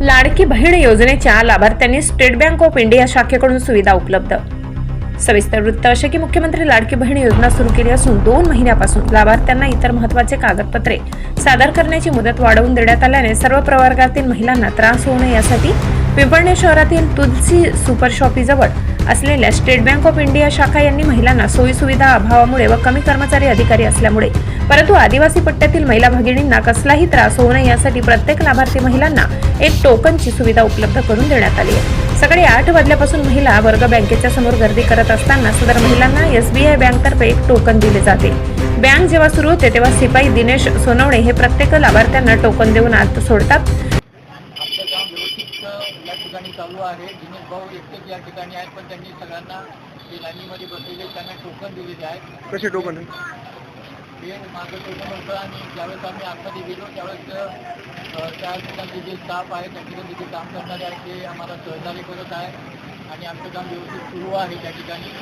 लाडकी बहीण योजनेच्या लाभार्थ्यांनी स्टेट बँक ऑफ इंडिया शाखेकडून सुविधा उपलब्ध. सविस्तर वृत्त असे की मुख्यमंत्री लाडकी बहीण योजना सुरू केली असून दोन महिन्यापासून लाभार्थ्यांना इतर महत्त्वाचे कागदपत्रे सादर करण्याची मुदत वाढवून देण्यात आल्याने सर्व प्रवर्गातील महिलांना त्रास होऊ नये यासाठी पिंपळणे शहरातील तुलसी सुपर शॉपीजवळ असलेल्या स्टेट बँक ऑफ इंडिया शाखा यांनी महिलांना सोयीसुविधा अभावामुळे व कमी कर्मचारी अधिकारी असल्यामुळे परंतु आदिवासी पट्ट्यातील महिला भगिनींना कसलाही त्रास होऊ नये यासाठी प्रत्येक लाभार्थी महिलांना एक टोकनची सुविधा उपलब्ध करून देण्यात आली आहे. सकाळी आठ वाजल्यापासून महिला वर्ग बँकेच्या समोर गर्दी करत असताना सदर महिलांना एसबीआय बँकतर्फे एक टोकन दिले जाते. बँक जेव्हा सुरू होते तेव्हा सिपाई दिनेश सोनवणे हे प्रत्येक लाभार्थ्यांना टोकन देऊन आत सोडतात. आपलं काम व्यवस्थित अ, या ठिकाणी चालू आहे. दिनेश भाऊ एकटेच या ठिकाणी आहेत पण त्यांनी सगळ्यांना जे लाईनीमध्ये बसलेले त्यांना टोकन दिलेले आहेत. कसे टोकन? आहे हे माझं टोकन होतं आणि ज्यावेळेस आम्ही आतमध्ये गेलो त्यावेळेस त्या ठिकाणचे जे स्टाफ आहे त्या ठिकाणी जे काम करणारे आहेत ते आम्हाला सहकार्य करत आहे आणि आमचं काम व्यवस्थित सुरू आहे त्या ठिकाणी.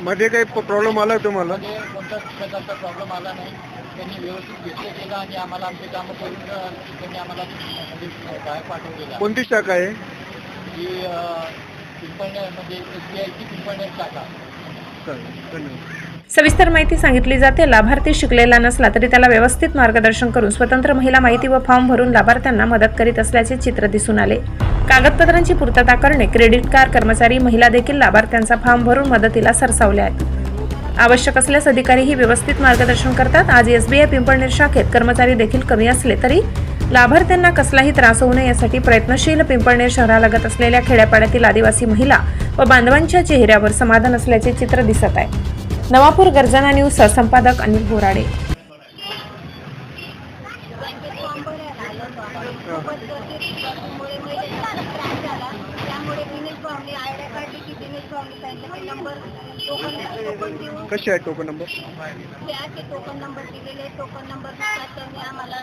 मध्ये काही प्रॉब्लेम आला तुम्हाला? कोणत्याच प्रकारचा प्रॉब्लेम आला नाही. त्यांनी व्यवस्थित घेतलं केलं आणि आम्हाला आमचे कामं करून त्यांनी आम्हाला म्हणजे बाहेर पाठवलेलं कोणती शाखा आहे? ही पिंपळणे म्हणजे एस बी आयची पिंपळणे शाखा. धन्यवाद. सविस्तर माहिती सांगितली जाते. लाभार्थी शिकलेला नसला तरी त्याला व्यवस्थित मार्गदर्शन करून स्वतंत्र महिला माहिती व फॉर्म भरून लाभार्थ्यांना मदत करीत असल्याचे चित्र दिसून आले. कागदपत्रांची पूर्तता करणे क्रेडिट कार्ड कर्मचारी महिला देखील लाभार्थ्यांचा फॉर्म भरून मदतीला सरसावल्या आहेत. आवश्यक असल्यास अधिकारीही व्यवस्थित मार्गदर्शन करतात. आज एसबीआय पिंपळनेर शाखेत कर्मचारी देखील कमी असले तरी लाभार्थ्यांना कसलाही त्रास होऊ नये यासाठी प्रयत्नशील पिंपळनेर शहरालगत असलेल्या खेड्यापाड्यातील आदिवासी महिला व बांधवांच्या चेहऱ्यावर समाधान असल्याचे चित्र दिसत आहे. नवापूर गर्जना न्यूज सहसंपादक अनिल बोराडे. कसे आहे टोकन नंबर? टोकन नंबर दिलेले टोकन नंबरनुसार त्यांनी आम्हाला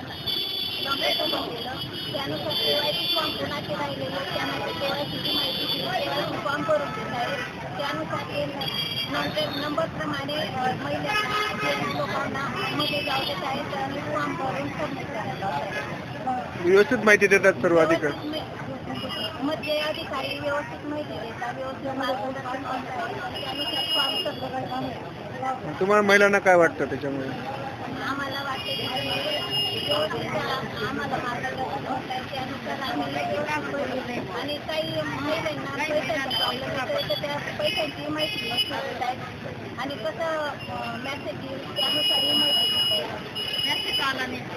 टोकन दिलं त्यानुसार केवायसी फॉर्म कोणाचे राहिलेले त्यांना केवायसीची माहिती दिली केवायसी फॉर्म भरून आहे. त्यानुसार ते नंबरप्रमाणे महिलांना जेंट्स लोकांना मध्ये जाऊ देत आहेत आणि फॉर्म भरून सबमिट करायला लावत आहेत. व्यवस्थित माहिती देतात सर्व अधिकारी व्यवस्थित माहिती देतात व्यवस्थित मार्गदर्शन करतात त्यानुसार फॉर्म सबमिट करतात. तुम्हाला महिलांना काय वाटतं त्याच्यामुळे आम्हाला वाटते आम्हाला मार्गदर्शन करतात आम्ही आणि काही महिलांना त्या पैशांची माहिती आणि कसं मॅसेज येईल त्यानुसार ही माहिती मॅसेज आला नाही.